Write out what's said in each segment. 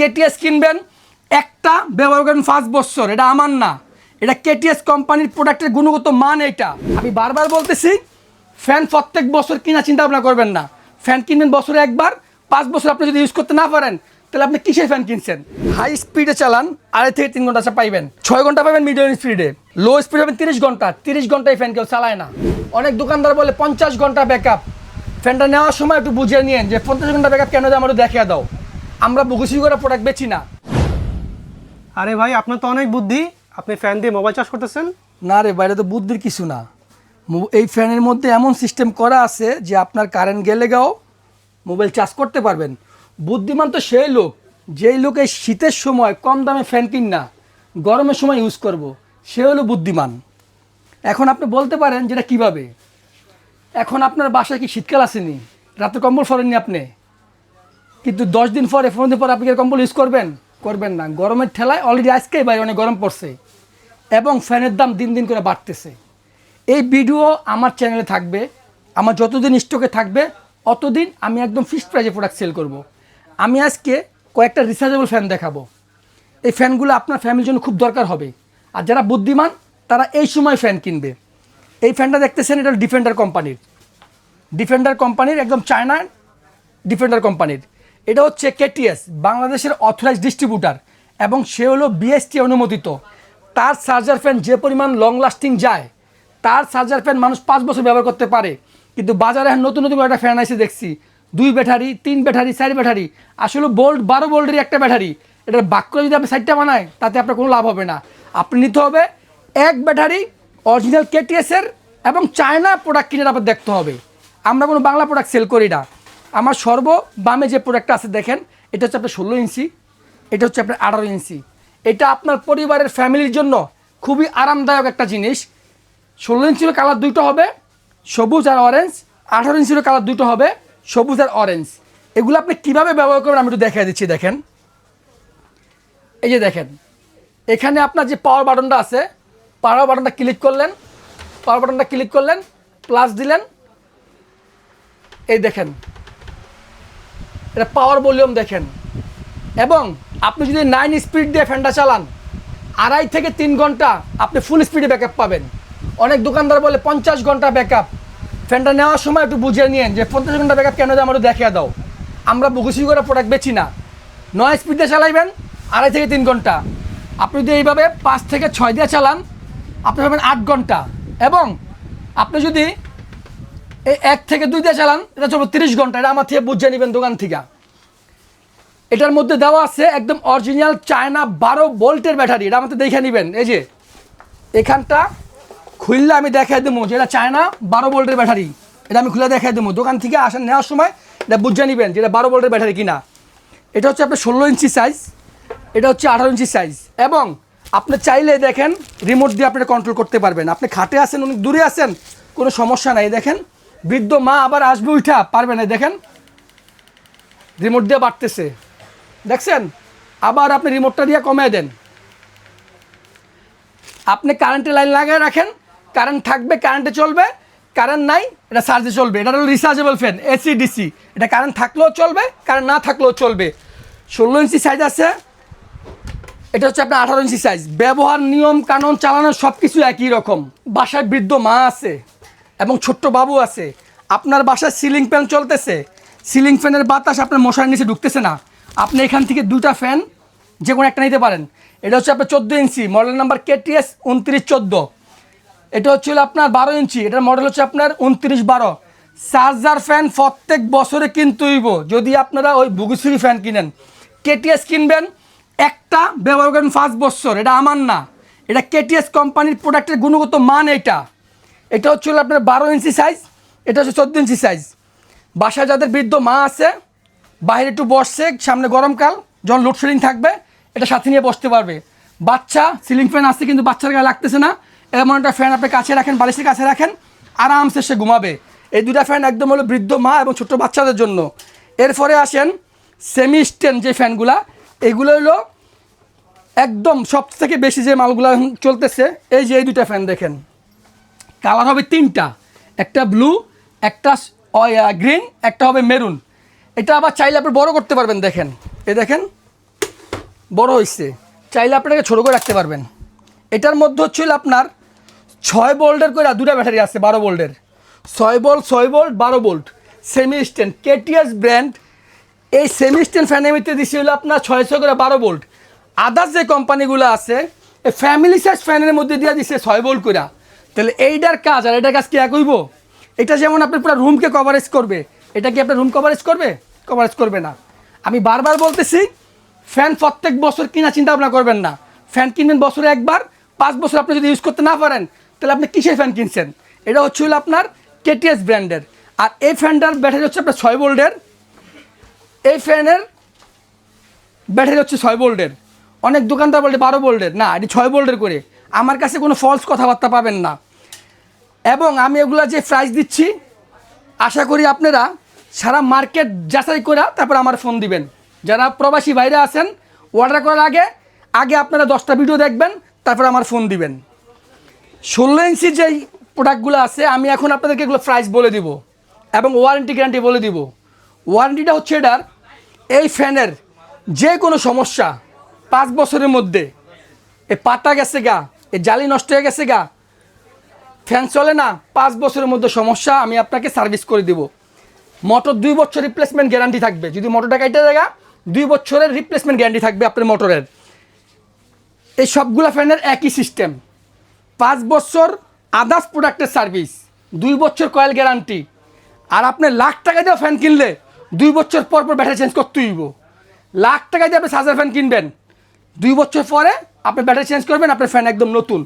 KTS কিনবেন, একটা ব্যবহার করেন পাঁচ বছর, এটা আমার না। এটা কেটিএস কোম্পানির প্রোডাক্টের গুণগত মান এটা আমি বারবার বলতেছি ফ্যান প্রত্যেক বছর কিনা চিন্তা ভাবনা করবেন না। ফ্যান কিনবেন বছরে একবার, পাঁচ বছর আপনি যদি ইউজ করতে না পারেন, তাহলে আপনি কিসের ফ্যান কিনছেন? হাই স্পিডে চালান, আড়াই থেকে তিন ঘণ্টা পাইবেন। ছয় ঘণ্টা পাবেন মিডিয়াম স্পিডে লো স্পিড পাবেন তিরিশ ঘণ্টা। তিরিশ ঘন্টায় ফ্যান কেউ চালায় না। অনেক দোকানদার বলে, পঞ্চাশ ঘণ্টা ব্যাকআপ ফ্যানটা নেওয়ার সময় একটু বুঝিয়ে নিয়েন যে, পঞ্চাশ ঘণ্টা ব্যাকআপ কেন দেয় আমার দেখিয়ে দাও। আমরা বুকুসি করে প্রোডাক্ট বেচি না। আরে ভাই আপনার তো অনেক বুদ্ধি। আপনি ফ্যান দিয়ে মোবাইল চার্জ করতেছেন। না রে বাইরে তো বুদ্ধির কিছু না। এই ফ্যানের মধ্যে এমন সিস্টেম করা আছে যে আপনার কারেন্ট গেলে গাও মোবাইল চার্জ করতে পারবেন। বুদ্ধিমান তো সেই লোক যেই লোক এই শীতের সময় কম দামে ফ্যান কিন না গরমের সময় ইউজ করব সে হলো বুদ্ধিমান। এখন আপনি বলতে পারেন যেটা কীভাবে? এখন আপনার বাসায় কি শীতকাল আসেনি? রাতে কম্বল ফরেননি আপনি? কিন্তু দশ দিন পরে, পনেরো দিন পরে আপনি কম্বল ইউজ করবেন? করবেন না। গরমের ঠেলায় অলরেডি আজকেই বাইরে অনেক গরম পড়ছে এবং ফ্যানের দাম দিন দিন করে বাড়তেছে। এই ভিডিও আমার চ্যানেলে থাকবে, আমার যতদিন স্টকে থাকবে, অতদিন আমি একদম ফিক্সড প্রাইজে প্রোডাক্ট সেল করব। আমি আজকে কয়েকটা রিচার্জেবল ফ্যান দেখাবো। এই ফ্যানগুলো আপনার ফ্যামিলির জন্য খুব দরকার হবে। আর যারা বুদ্ধিমান, তারা এই সময় ফ্যান কিনবে। এই ফ্যানটা দেখতেছেন, এটা ডিফেন্ডার কোম্পানির ডিফেন্ডার কোম্পানির একদম চায়নার ডিফেন্ডার কোম্পানির এটা হচ্ছে কেটিএস বাংলাদেশের অথরাইজ ডিস্ট্রিবিউটার এবং সে হলো বিএসটি অনুমোদিত। তার চার্জার ফ্যান যে পরিমাণ লং লাস্টিং যায়, তার চার্জার ফ্যান মানুষ পাঁচ বছর ব্যবহার করতে পারে। কিন্তু বাজারে নতুন নতুন একটা ফ্যান এসে দেখছি। দুই ব্যাটারি, তিন ব্যাটারি, চার ব্যাটারি। আসলে বোল্ট বারো বোল্টেরই একটা ব্যাটারি। এটার বাক্য যদি আপনি সাইডটা বানায়, তাতে আপনার কোনো লাভ হবে না। আপনি নিতে হবে এক ব্যাটারি অরিজিনাল কেটিএসের এবং চায়না প্রোডাক্ট কিনে আপনার দেখতে হবে। আমরা কোনো বাংলা প্রোডাক্ট সেল করি না। আমার সর্ব বামে যে প্রোডাক্টটা আছে দেখেন, এটা হচ্ছে আপনার ষোলো ইঞ্চি, এটা হচ্ছে আপনার আঠারো ইঞ্চি। এটা আপনার পরিবারের ফ্যামিলির জন্য খুবই আরামদায়ক একটা জিনিস। ষোলো ইঞ্চিরও কালার দুটো হবে, সবুজ আর অরেঞ্জ আঠারো ইঞ্চিরও কালার দুটো হবে, সবুজ আর অরেঞ্জ এগুলো আপনি কীভাবে ব্যবহার করবেন আমি একটু দেখা দিচ্ছি, দেখেন। এই যে দেখেন, এখানে আপনার যে পাওয়ার বাটনটা আছে পাওয়ার বাটনটা ক্লিক করলেন পাওয়ার বাটনটা ক্লিক করলেন প্লাস দিলেন। এই দেখেন এটা পাওয়ার ভলিউম দেখেন। এবং আপনি যদি নাইন স্পিড দিয়ে ফ্যানটা চালান, আড়াই থেকে তিন ঘণ্টা আপনি ফুল স্পিডে ব্যাকআপ পাবেন। অনেক দোকানদার বলে পঞ্চাশ ঘণ্টা ব্যাকআপ ফ্যানটা নেওয়ার সময় একটু বুঝিয়ে নিয়েন যে পঞ্চাশ ঘণ্টা ব্যাকআপ কেন দেয় আমারও দেখিয়ে দাও। আমরা বুকুসি করে প্রোডাক্ট বেচি না। নয় স্পিডে চালাইবেন, আড়াই থেকে তিন ঘণ্টা। আপনি যদি এইভাবে পাঁচ থেকে ছয় দিয়ে চালান, আপনি পাবেন আট ঘণ্টা। এবং আপনি যদি এই এক থেকে দুই দিয়ে চালান, এটা চলবে তিরিশ ঘণ্টা, এটা আমার থেকে বুঝে নেবেন দোকান থেকে। এটার মধ্যে দেওয়া আছে একদম অরিজিনাল চায়না বারো ভোল্টের ব্যাটারি, এটা আমাদের দেখে নেবেন, এই যে। এখানটা খুললে আমি দেখাই দেবো যে এটা চায়না বারো ভোল্টের ব্যাটারি, এটা আমি খুলে দেখাই দেবো। দোকান থেকে আসেন নেওয়ার সময় এটা বুঝে নেবেন যে এটা বারো ভোল্টের ব্যাটারি কিনা। এটা হচ্ছে আপনার ষোলো ইঞ্চি সাইজ এটা হচ্ছে আঠারো ইঞ্চি সাইজ এবং আপনি চাইলে দেখেন রিমোট দিয়ে আপনি কন্ট্রোল করতে পারবেন। আপনি খাটে আছেন, অনেক দূরে আছেন, কোনো সমস্যা নাই। দেখেন বৃদ্ধ মা আবার আসবে, উঠা, পারবে না, দেখেন। রিমোট দিয়ে বাড়তেছে। দেখছেন? আবার আপনি রিমোটটা দিয়ে কমিয়ে দেন। আপনি কারেন্টের লাইন লাগিয়ে রাখেন কারেন্ট থাকবে কারেন্টে চলবে কারেন্ট নাই, এটা চার্জে চলবে। এটা হলো রিচার্জেবল ফ্যান এসি ডিসি এটা কারেন্ট থাকলেও চলবে কারেন্ট না থাকলেও চলবে। ষোলো ইঞ্চি সাইজ আছে। এটা হচ্ছে আপনার আঠারো ইঞ্চি সাইজ ব্যবহার, নিয়ম, কানুন, চালানো সব কিছু একই রকম। বাসায় বৃদ্ধ মা আছে। এবং ছোট্ট বাবু আছে। আপনার বাসায় সিলিং ফ্যান চলতেছে। সিলিং ফ্যানের বাতাস আপনার মশার নিচে ঢুকতেছে না। আপনি এখান থেকে দুটা ফ্যান যে কোনো একটা নিতে পারেন। এটা হচ্ছে আপনার চোদ্দ ইঞ্চি মডেল নাম্বার কেটিএস উনত্রিশ চোদ্দ। এটা হচ্ছিল আপনার বারো ইঞ্চি, এটার মডেল হচ্ছে আপনার উনত্রিশ বারো। চার্জার ফ্যান প্রত্যেক বছরে কিন্তু হইব। যদি আপনারা ওই বুগুসুরি ফ্যান কিনেন। কেটিএস কিনবেন, একটা ব্যবহার করেন পাঁচ বছর, এটা আমার না। এটা কেটিএস কোম্পানির প্রোডাক্টের গুণগত মান এটা এটা হচ্ছিল আপনার বারো ইঞ্চি সাইজ এটা হচ্ছে চোদ্দ ইঞ্চি সাইজ বাসায় যাদের বৃদ্ধ মা আছে, বাইরে একটু বসছে, সামনে গরমকাল যখন লোডশেডিং থাকবে, এটা সাথে নিয়ে বসতে পারবে। বাচ্চা সিলিং ফ্যান আসছে কিন্তু বাচ্চার গায়ে লাগতেছে না। এমন একটা ফ্যান আপনি কাছে রাখেন, বালিশের কাছে রাখেন, আরামসে সে ঘুমাবে। এই দুটা ফ্যান একদম হলো বৃদ্ধ মা এবং ছোট্ট বাচ্চাদের জন্য। এরপরে আসেন সেমি স্ট্যান্ড যে ফ্যানগুলা এগুলো হলো একদম সব থেকে বেশি যে মালগুলো চলতেছে, এই যে এই দুটা ফ্যান দেখেন। কালার হবে তিনটা। একটা ব্লু একটা গ্রিন একটা হবে মেরুন এটা আবার চাইলে আপনি বড় করতে পারবেন, দেখেন। এ দেখেন, বড় হয়েছে চাইলে আপনাকে ছোটো করে রাখতে পারবেন। এটার মধ্যে হচ্ছিল আপনার ছয় বোল্টের করে দুটা ব্যাটারি আছে, বারো বোল্টের। ছয় বোল্ট ছয় বোল্ট, বারো bolt. Semi stand KTS brand এই সেমি স্ট্যান্ড ফ্যানের ভিতরে দিচ্ছে হলো আপনার ছয় ছয় করে বারো বোল্ট। আদার্স যে কোম্পানিগুলো আছে, এই ফ্যামিলি সাইজ ফ্যানের মধ্যে দিয়ে দিচ্ছে ছয় বোল্ট করে তাহলে এইটার কাজ, আর এটার কাজ কি এক হইব? এটা যেমন আপনার পুরো রুমকে কভারেজ করবে, এটা কি আপনার রুম কভারেজ করবে? কভারেজ করবে না। আমি বারবার বলতেছি ফ্যান প্রত্যেক বছর কিনা চিন্তা ভাবনা করবেন না। ফ্যান কিনবেন বছরে একবার, পাঁচ বছর আপনি যদি ইউজ করতে না পারেন, তাহলে আপনি কিসের ফ্যান কিনছেন? এটা হচ্ছে হলো আপনার কেটিএস ব্র্যান্ডের আর এই ফ্যানটার ব্যাটারি হচ্ছে আপনার ছয় ভোল্টের। এই ফ্যানের ব্যাটারি হচ্ছে ছয় ভোল্টের। অনেক দোকানদার বলে বারো বোল্ডের না, এটি ছয় বোল্ডের করে। আমার কাছে কোনো ফলস কথাবার্তা পাবেন না। এবং আমি এগুলা যে প্রাইস দিচ্ছি, আশা করি আপনারা সারা মার্কেট যাচাই করে তারপর আমার ফোন দিবেন। যারা প্রবাসী বাইরে আছেন অর্ডার করার আগে আগে আপনারা দশটা ভিডিও দেখবেন, তারপর আমার ফোন দিবেন। ষোলো ইঞ্চি যেই প্রোডাক্টগুলো আছে, আমি এখন আপনাদেরকে এগুলো প্রাইস বলে দিব এবং ওয়ারেন্টি গ্যারান্টি বলে দিব। ওয়ারেন্টিটা হচ্ছে এটার, এই ফ্যানের যে কোনো সমস্যা, পাঁচ বছরের মধ্যে এ পাতা গেছে গা এ জালি নষ্ট হয়ে গেছে গা। ফ্যান চলে না, পাঁচ বছরের মধ্যে সমস্যা, আমি আপনাকে সার্ভিস করে দিব। মোটর দুই বছর রিপ্লেসমেন্ট গ্যারান্টি থাকবে। যদি মোটরটা কাইটে জায়গা দুই বছরের রিপ্লেসমেন্ট গ্যারান্টি থাকবে আপনার মোটরের। এই সবগুলো ফ্যানের একই সিস্টেম পাঁচ বছর আদার্স প্রোডাক্টের সার্ভিস দুই বছর কয়েল গ্যারান্টি আর আপনি লাখ টাকা দিয়ে ফ্যান কিনলে, দুই বছর পর পর ব্যাটারি চেঞ্জ করতে হইব। লাখ টাকা দিয়ে আপনি সাজার ফ্যান কিনবেন, দুই বছর পরে আপনি ব্যাটারি চেঞ্জ করবেন, আপনার ফ্যান একদম নতুন।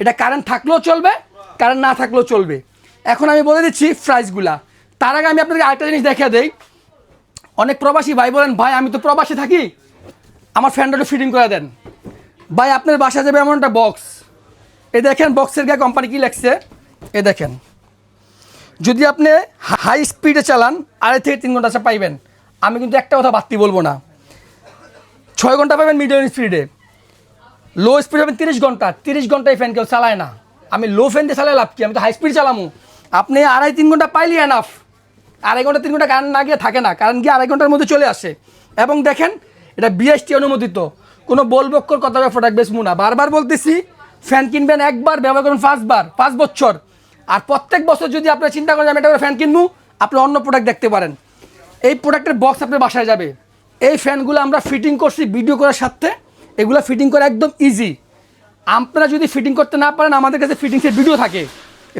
এটা কারেন্ট থাকলেও চলবে কারেন্ট না থাকলেও চলবে। এখন আমি বলে দিচ্ছি প্রাইসগুলা তার আগে আমি আপনাকে আরেকটা জিনিস দেখে দেই। অনেক প্রবাসী ভাই বলেন, ভাই, আমি তো প্রবাসী থাকি। আমার ফ্যানটা একটু ফিটিং করে দেন। ভাই, আপনার বাসা যাবে এমন একটা বক্স এ দেখেন বক্সের গায়ে কোম্পানি কী লেখছে? এ দেখেন। যদি আপনি হাই স্পিডে চালান, আড়াই থেকে তিন ঘণ্টা পাইবেন। আমি কিন্তু একটা কথা বাড়তি বলব না। ছয় ঘণ্টা পাবেন মিডিয়াম স্পিডে লো স্পিড পাবেন তিরিশ ঘণ্টা তিরিশ ঘণ্টা এই ফ্যান কেউ চালায় না। আমি লো ফ্যান দিয়ে চালাই লাভ কি? আমি তো হাই স্পিড চালামু। আপনি আড়াই, তিন ঘণ্টা পাইলি এনাফ আড়াই ঘণ্টা, তিন ঘণ্টা কারেন্ট না গিয়ে থাকে না, কারণ গিয়ে আড়াই ঘণ্টার মধ্যে চলে আসে। এবং দেখেন, এটা বিএসটি অনুমোদিত। কোনো বলবক্ষর কথা প্রোডাক্ট বেচমু না। বারবার বলতেছি ফ্যান কিনবেন একবার, ব্যবহার করবেন পাঁচবার, পাঁচ বছর। আর প্রত্যেক বছর যদি আপনার চিন্তা করেন আমি এটা ফ্যান কিনবো, আপনি অন্য প্রোডাক্ট দেখতে পারেন। এই প্রোডাক্টের বক্স আপনার বাসায় যাবে। এই ফ্যানগুলো আমরা ফিটিং করছি ভিডিও করার সাথে। এগুলো ফিটিং করা একদম ইজি আপনারা যদি ফিটিং করতে না পারেন, আমাদের কাছে ফিটিংসের ভিডিও থাকে।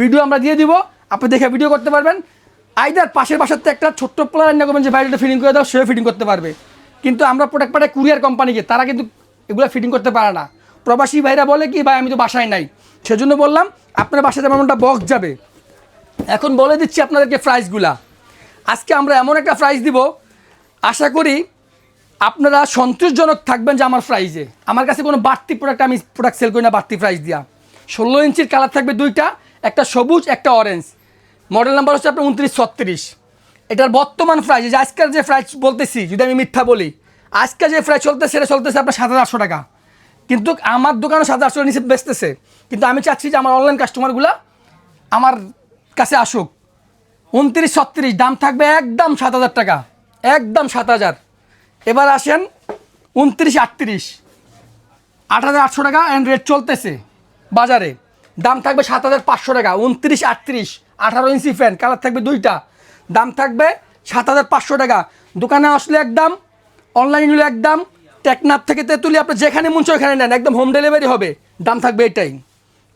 ভিডিও আমরা দিয়ে দিব, আপনি দেখে ভিডিও করতে পারবেন। আইদার পাশের বাসাতে একটা ছোট্ট প্লার রান্না করবেন, যে বাইরেটা ফিটিং করে দাও, সেও ফিটিং করতে পারবে। কিন্তু আমরা প্রোডাক্ট পাঠাই কুরিয়ার কোম্পানিকে তারা কিন্তু এগুলো ফিটিং করতে পারে না। প্রবাসী ভাইরা বলে কি, ভাই, আমি তো বাসায় নাই। সেজন্য বললাম, আপনার বাসাতে এমনটা বক্স যাবে। এখন বলে দিচ্ছি আপনাদেরকে প্রাইসগুলা আজকে আমরা এমন একটা প্রাইস দিব, আশা করি আপনারা সন্তোষজনক থাকবেন যে আমার প্রাইজে আমার কাছে কোনো বাড়তি প্রোডাক্ট আমি প্রোডাক্ট সেল করি না, বাড়তি প্রাইস দিয়া। ষোলো ইঞ্চির কালার থাকবে দুইটা, একটা সবুজ, একটা অরেঞ্জ মডেল নাম্বার হচ্ছে আপনার উনত্রিশ, ছত্রিশ। এটার বর্তমান প্রাইস যে আজকাল যে প্রাইস বলতেছি, যদি আমি মিথ্যা বলি আজকে যে প্রাইস চলতেছে সেটা চলতেছে আপনার সাত হাজার আটশো টাকা। কিন্তু আমার দোকানে সাত আটশো নিচে বেচতেছে। কিন্তু আমি চাচ্ছি যে আমার অনলাইন কাস্টমারগুলো আমার কাছে আসুক। উনত্রিশ, ছত্রিশ, দাম থাকবে একদম সাত হাজার টাকা। একদম সাত হাজার। এবার আসেন উনত্রিশ আটত্রিশ। আট হাজার আটশো টাকা অ্যান্ড রেট চলতেছে। বাজারে দাম থাকবে সাত হাজার পাঁচশো টাকা, উনত্রিশ আটত্রিশ, আঠারো ইঞ্চি ফ্যান কালার থাকবে দুইটা। দাম থাকবে সাত হাজার পাঁচশো টাকা। দোকানে আসলে একদম অনলাইন নিলে একদম, টেকনাফ থেকে তেঁতুলি আপনি যেখানে মন ওখানে নেন, একদম হোম ডেলিভারি হবে। দাম থাকবে এটাই।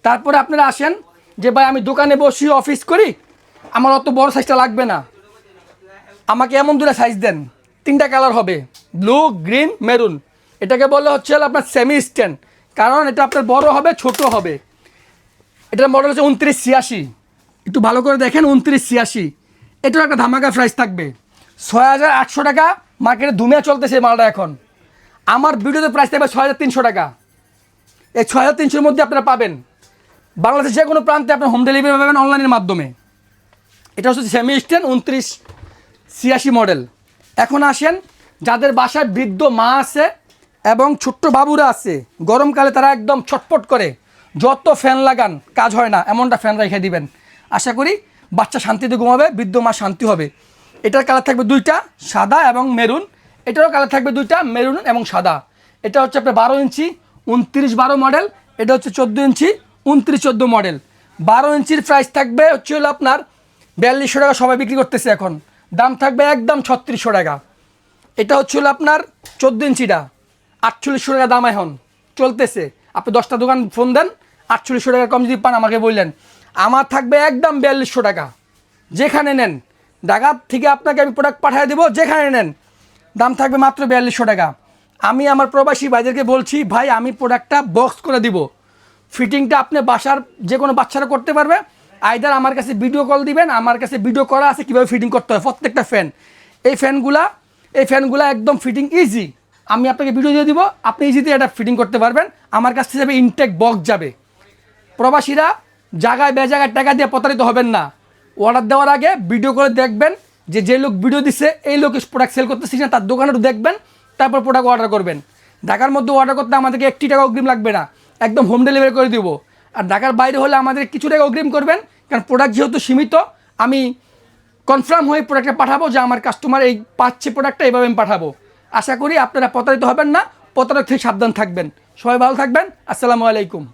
তারপরে আপনারা আসেন যে, ভাই, আমি দোকানে বসি অফিস করি, আমার অত বড় সাইজটা লাগবে না। আমাকে এমন দূরে সাইজ দেন। তিনটা কালার হবে। ব্লু গ্রিন মেরুন এটাকে বলে হচ্ছে আপনার সেমি স্ট্যান্ড কারণ এটা আপনার বড় হবে, ছোট হবে। এটার মডেল হচ্ছে উনত্রিশ ছিয়াশি। একটু ভালো করে দেখেন, উনত্রিশ ছিয়াশি। এটার একটা ধামাকা প্রাইস থাকবে। ছয় হাজার আটশো টাকা মার্কেটে ধুমিয়া চলতেছে মালটা এখন। আমার ভিডিওতে প্রাইস থাকবে ছয় হাজার তিনশো টাকা। এই ছয় হাজার তিনশোর মধ্যে আপনারা পাবেন। বাংলাদেশের যে কোনো প্রান্তে আপনার হোম ডেলিভারি পাবেন অনলাইনের মাধ্যমে। এটা হচ্ছে সেমি স্ট্যান্ড উনত্রিশ ছিয়াশি মডেল এখন আসেন, যাদের বাসায় বৃদ্ধ মা আছে এবং ছোট্ট বাবুরা আছে, গরমকালে তারা একদম ছটপট করে, যত ফ্যান লাগান, কাজ হয় না, এমনটা ফ্যান রেখে দিবেন। আশা করি বাচ্চা শান্তিতে ঘুমাবে, বৃদ্ধ মা শান্তি হবে। এটার কালার থাকবে দুইটা, সাদা এবং মেরুন। এটারও কালার থাকবে দুইটা, মেরুন এবং সাদা। এটা হচ্ছে আপনার বারো ইঞ্চি, উনত্রিশ বারো মডেল। এটা হচ্ছে চোদ্দ ইঞ্চি, উনত্রিশ চোদ্দ মডেল। বারো ইঞ্চির প্রাইস থাকবে হচ্ছে হলো আপনার বিয়াল্লিশশো টাকা সবাই বিক্রি করতেছে এখন। দাম থাকবে একদম ছত্রিশশো টাকা। এটা হচ্ছে হলো আপনার চোদ্দ ইঞ্চিটা আটচল্লিশশো টাকা দাম এখন। চলতেছে। আপনি দশটা দোকান ফোন দেন, আটচল্লিশশো টাকা কম যদি পান আমাকে বললেন। আমার থাকবে একদম বিয়াল্লিশশো টাকা। যেখানে নেন, ঢাকা থেকে আপনাকে আমি প্রোডাক্ট পাঠিয়ে দেবো, যেখানে নেন। দাম থাকবে মাত্র বিয়াল্লিশশো টাকা। আমি আমার প্রবাসী ভাইদেরকে বলছি, ভাই, আমি প্রোডাক্টটা বক্স করে দিব। ফিটিংটা আপনি বাসার যে কোনো বাচ্চারা করতে পারবে আইদার আমার কাছে ভিডিও কল দিবেন, আমার কাছে ভিডিও করা আছে কীভাবে ফিটিং করতে হয়। প্রত্যেকটা ফ্যান এই ফ্যানগুলা এই ফ্যানগুলা একদম ফিটিং ইজি আমি আপনাকে ভিডিও দিয়ে দিব, আপনি ইজিতে এটা ফিটিং করতে পারবেন। আমার কাছ থেকে যাবে ইনটেক বক্স যাবে। প্রবাসীরা জায়গায় বেজায়গায় টাকা দিয়ে প্রতারিত হবেন না। অর্ডার দেওয়ার আগে ভিডিও করে দেখবেন যে যে লোক ভিডিও দিচ্ছে এই লোক প্রোডাক্ট সেল করতেছিস না তার দোকানে একটু দেখবেন, তারপর প্রোডাক্ট অর্ডার করবেন। ঢাকার মধ্যে অর্ডার করতে আমাদেরকে একটি টাকা অগ্রিম লাগবে না। একদম হোম ডেলিভারি করে দিব। আর ঢাকার বাইরে হলে আমাদের কিছু টাকা অগ্রিম করবেন কারণ প্রোডাক্ট যেহেতু সীমিত, আমি কনফার্ম হয়ে প্রোডাক্টটা পাঠাবো যে আমার কাস্টমার এই পাচ্ছে প্রোডাক্টটা এভাবে আমি পাঠাবো। আশা করি আপনারা প্রতারিত হবেন না, প্রতারক থেকে সাবধান থাকবেন। সবাই ভালো থাকবেন, আসসালামু আলাইকুম।